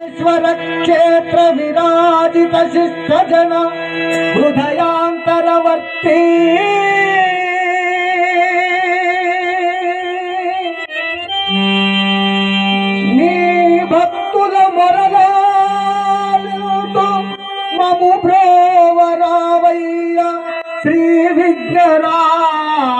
ఈశ్వర క్షేత్ర విరాజిత శిష్ట హృదయాంతరవర్తి. నీ భక్తుల మొరలాలుతో మము బ్రోవరావయ్య శ్రీ విఘ్నరాయ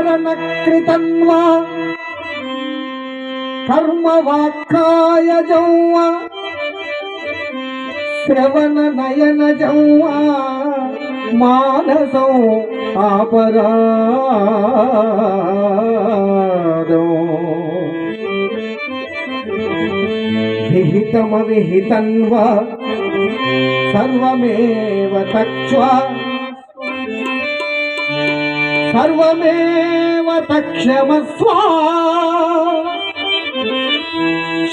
ప్రేరణ కృతం వా కర్మ వాక్కాయ జౌవా. శ్రవణ నయన జౌవా మానసం ఆపరాదో విహితమవిహితన్వా. సర్వమేవ తక్ష్వా. సర్వమేవ తక్షమస్వ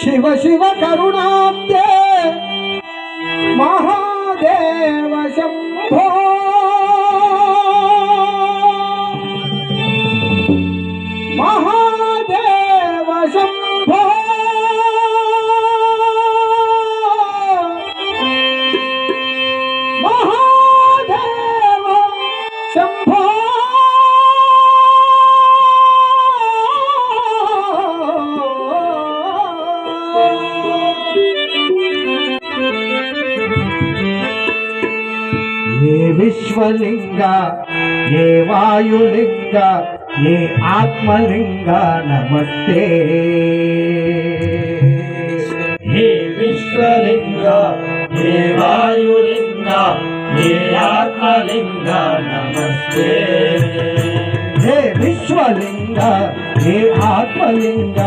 శివ శివ కరుణాబ్దే మహాదేవ శంభో. ఏ విశ్వలింగ ఏ వాయులింగ ఏ ఆత్మలింగ నమస్తే. హే విశ్వలింగ హే వాయులింగ హే ఆత్మలింగ నమస్తే. హే విశ్వలింగ హే ఆత్మలింగ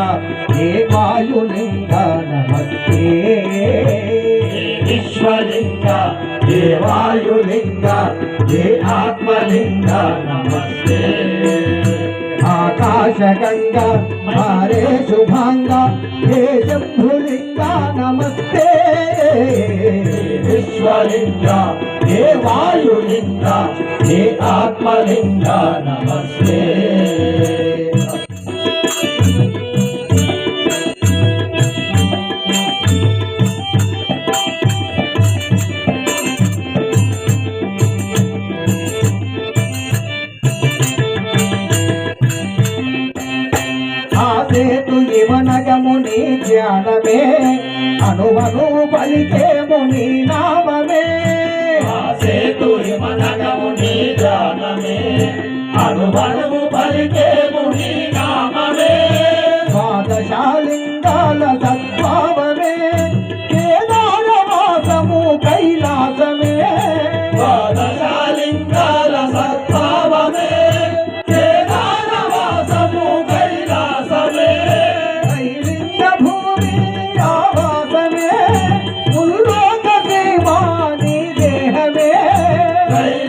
హే వాయులింగ నమస్తే. విశ్వలింగ హే వాయులింగ హే ఆత్మలింగ నమస్తే. ఆకాశ గంగ మారే శుభాంగ హే శంభులింగ నమస్తే. విశ్వలింగ హే వాయులింగ హే ఆత్మలింగ నమస్తే. లేదు ఇవనగము నీ జ్ఞానమే అనువను పలికేము నీ నామమే. సేతు ఇవనగము నీ జ్ఞానమే అనువను పలికేము నీ నామమే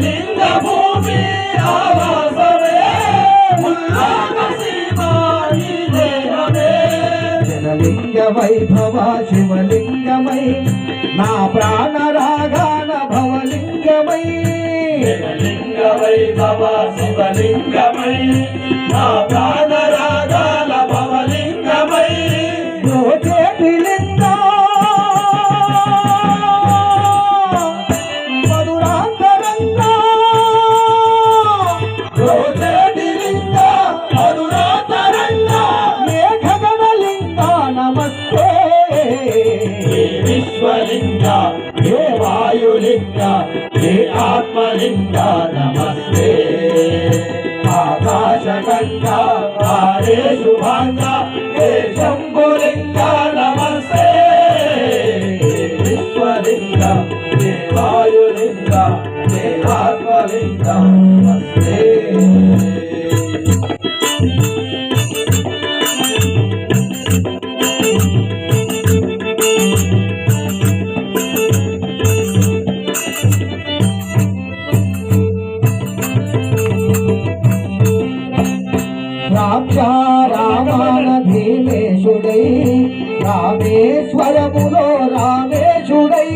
కైలింగ భూమి ఆవాసమే. ఉల్లాక సీమా నీ దేహమే జనలింగ వైభవ శివలింగమై నా ప్రాణ రాగాన భవలింగమై. లింగ వైభవ శివలింగమై నా ప్రాణ విశ్వలింగ హే వాయులింగ హే ఆత్మలింగ నమస్తే. ఆకాశ గంగ హరే శుభాంగ హే శంభులింగ నమస్తే. విశ్వలింగ హే వాయులింగ హే రామేశ్వరములో రామేశుడై.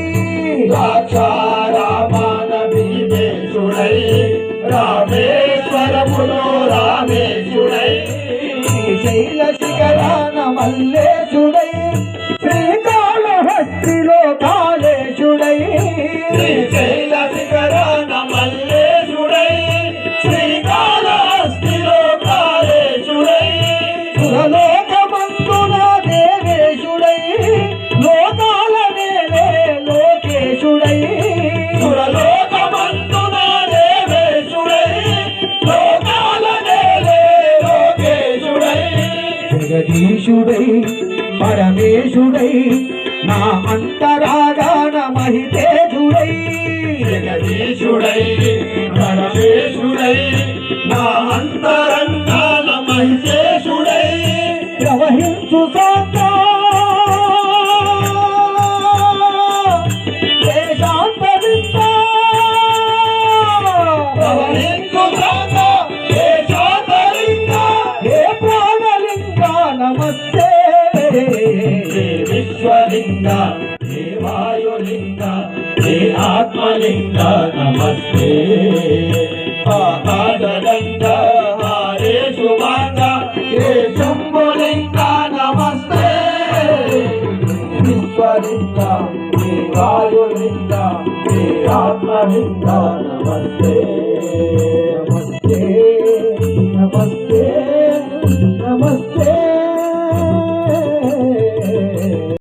రాక్షారామాన రామేశ్వరములో రామేశుడై. శ్రీశైల శిఖరాన మల్లేశుడై ఈశుడై పరమేశుడై నా అంతరాగాన మహితేజుడై. జగదీశుడై. హరే ఆత్మలింగ నమస్తే. పాదలింగ హరే శుభాంగ హే శంభులింగ నమస్తే. విశ్వలింగ హే వాయులింగ హే ఆత్మలింగ నమస్తే. నమస్తే నమస్తే నమస్తే.